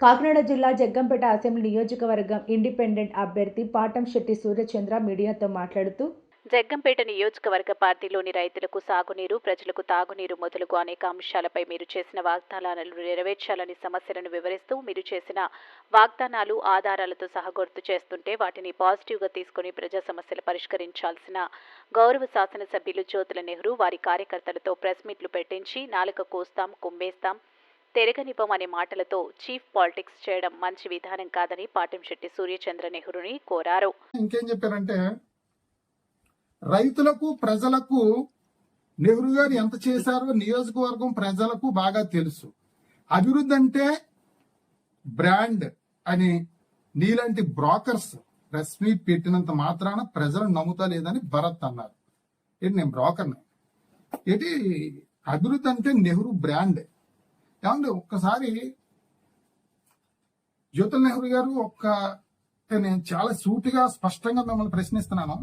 కాకినాడ జిల్లా జగ్గంపేట అసెంబ్లీ నియోజకవర్గం ఇండిపెండెంట్ అభ్యర్థి పాటం శెట్టి సూర్యచంద్ర మీడియాతో మాట్లాడుతూ జగ్గంపేట నియోజకవర్గ పార్టీలోని రైతులకు సాగునీరు ప్రజలకు తాగునీరు మొదలుగు అనేక అంశాలపై మీరు చేసిన వాగ్దానాలను నెరవేర్చాలని సమస్యలను వివరిస్తూ మీరు చేసిన వాగ్దానాలు ఆధారాలతో సహా గుర్తు చేస్తుంటే వాటిని పాజిటివ్గా తీసుకుని ప్రజా సమస్యలు పరిష్కరించాల్సిన గౌరవ శాసనసభ్యులు జ్యోతుల నెహ్రూ వారి కార్యకర్తలతో ప్రెస్ మీట్లు పెట్టించి నాలుక కోస్తాం కుమ్మేస్తాం తెరగనివ్వం అనే మాటలతో చీఫ్ పాలిటిక్స్ చేయడం మంచి విధానం కాదని పాటంశెట్టి సూర్యచంద్ర నెహ్రూని కోరారు. ఇంకేం చెప్పారంటే రైతులకు ప్రజలకు నెహ్రూ గారు ఎంత చేశారో నియోజకవర్గం ప్రజలకు బాగా తెలుసు. అభివృద్ధి అంటే బ్రాండ్ అని నీలాంటి బ్రోకర్స్ ప్రెస్ మీట్ పెట్టినంత మాత్రాన ప్రజలు నమ్ముతా లేదని భరత్ అన్నారు. ఏంటి నేను బ్రోకర్ని? ఏంటి అభివృద్ధి అంటే నెహ్రూ బ్రాండ్. ఏమండి ఒక్కసారి జ్యోతుల్ నెహ్రూ గారు ఒక్క నేను చాలా సూటిగా స్పష్టంగా మిమ్మల్ని ప్రశ్నిస్తున్నాను.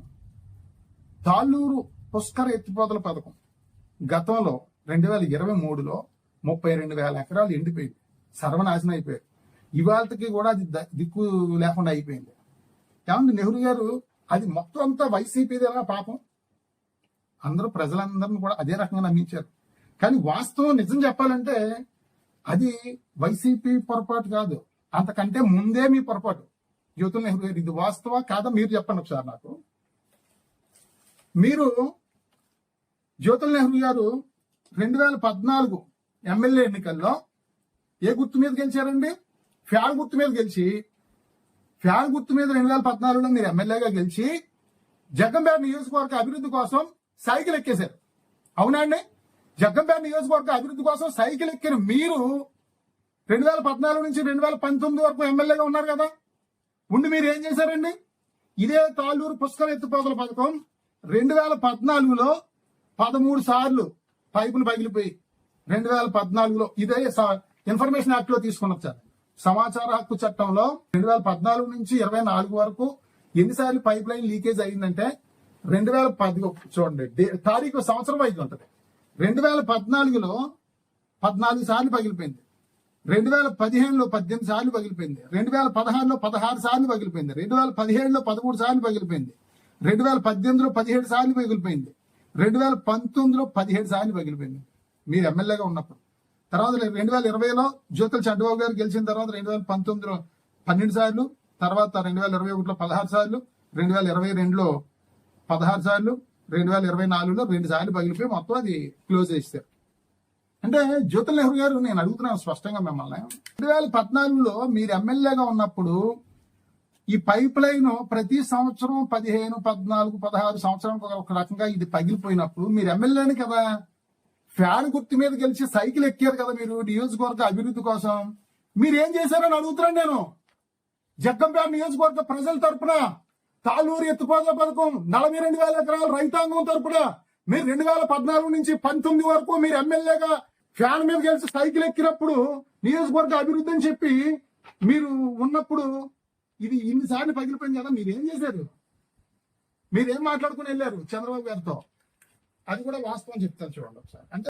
తాళ్ళూరు పుష్కర ఎత్తిపోతల పథకం గతంలో రెండు వేల ఇరవై మూడులో ముప్పై రెండు వేల ఎకరాలు ఎండిపోయింది. సర్వనాశనం అయిపోయారు ఇవాళకి కూడా అది దిక్కు లేకుండా అయిపోయింది. ఏమండి నెహ్రూ గారు అది మొత్తం అంతా వైసీపీదేనా పాపం? అందరూ ప్రజలందరిని కూడా అదే రకంగా నమ్మించారు. కానీ వాస్తవం నిజం చెప్పాలంటే అది వైసీపీ పొరపాటు కాదు. అంతకంటే ముందే మీ పొరపాటు. జ్యోతుల్ నెహ్రూ గారు ఇది వాస్తవా కాదా? మీరు చెప్పండి ఒకసారి నాకు. మీరు జ్యోతుల నెహ్రూ గారు రెండు వేల పద్నాలుగు ఎమ్మెల్యే ఎన్నికల్లో ఏ గుర్తు మీద గెలిచారండి? ఫ్యాన్ గుర్తు మీద గెలిచి ఫ్యాన్ గుర్తు మీద రెండు వేల పద్నాలుగులో మీరు ఎమ్మెల్యేగా గెలిచి జగ్గంపేట నియోజకవర్గ అభివృద్ధి కోసం సైకిల్ ఎక్కేశారు. అవునా అండి? జగ్గంపేట నియోజకవర్గ అభివృద్ధి కోసం సైకిల్ ఎక్కిన మీరు రెండు వేల పద్నాలుగు నుంచి రెండు వేల పంతొమ్మిది వరకు ఎమ్మెల్యేగా ఉన్నారు కదా? ఉండి మీరు ఏం చేశారండి? ఇదే తాళ్ళూరు పుష్కర ఎత్తిపోతల పథకం రెండు వేల పద్నాలుగులో పదమూడు సార్లు పైపులు పగిలిపోయి రెండు వేల పద్నాలుగులో ఇదే ఇన్ఫర్మేషన్ యాక్ట్లో తీసుకున్నారు సార్. సమాచార హక్కు చట్టంలో రెండు వేల పద్నాలుగు నుంచి ఇరవై నాలుగు వరకు ఎన్నిసార్లు పైప్ లైన్ లీకేజ్ అయిందంటే రెండు వేల పది చూడండి తారీఖు సంవత్సరం వైద్యం ఉంటుంది. రెండు వేల పద్నాలుగులో పద్నాలుగు సార్లు పగిలిపోయింది రెండు వేల పదిహేనులో పద్దెనిమిది సార్లు పగిలిపోయింది రెండు వేల పదహారులో పదహారు సార్లు పగిలిపోయింది రెండు వేల పదిహేడులో పదమూడు సార్లు పగిలిపోయింది రెండు వేల పద్దెనిమిదిలో పదిహేడు సార్లు పగిలిపోయింది రెండు వేల పంతొమ్మిదిలో పదిహేడు సార్లు పగిలిపోయింది మీరు ఎమ్మెల్యేగా ఉన్నప్పుడు తర్వాత రెండు వేల ఇరవైలో జ్యోతుల చంద్రబాబు గారు గెలిచిన తర్వాత రెండు వేల పంతొమ్మిదిలో పన్నెండు సార్లు తర్వాత రెండు వేల ఇరవై ఒకటిలో పదహారు సార్లు రెండు వేల ఇరవై రెండులో పదహారు సార్లు రెండు వేల ఇరవై నాలుగులో రెండు సార్లు పగిలిపోయి మొత్తం అది క్లోజ్ చేశారు అంటే జ్యోతుల్ నెహ్రూ గారు నేను అడుగుతున్నాను స్పష్టంగా మిమ్మల్ని. రెండు వేల పద్నాలుగులో మీరు ఎమ్మెల్యేగా ఉన్నప్పుడు ఈ పైప్ లైన్ ప్రతి సంవత్సరం పదిహేను పద్నాలుగు పదహారు సంవత్సరం ఒక రకంగా ఇది పగిలిపోయినప్పుడు మీరు ఎమ్మెల్యేని కదా. ఫ్యాన్ గుర్తు మీద గెలిచి సైకిల్ ఎక్కారు కదా మీరు నియోజకవర్గ అభివృద్ధి కోసం. మీరు ఏం చేశారని అడుగుతున్నాను నేను. జగ్గంపేట నియోజకవర్గ ప్రజల తరపున తాళూరు ఎత్తుపోత పథకం నలభై రెండు వేల ఎకరాలు రైతాంగం తరపున మీరు రెండు వేల పద్నాలుగు నుంచి పంతొమ్మిది వరకు మీరు ఎమ్మెల్యేగా ఫ్యాన్ మీద కలిసి సైకిల్ ఎక్కినప్పుడు నియోజకవర్గ అభివృద్ధి అని చెప్పి మీరు ఉన్నప్పుడు ఇది ఇన్నిసార్లు పగిలిపోయింది కదా మీరేం చేశారు? మీరేం మాట్లాడుకుని వెళ్ళారు చంద్రబాబు గారితో? అది కూడా వాస్తవం చెప్తాను చూడండి ఒకసారి. అంటే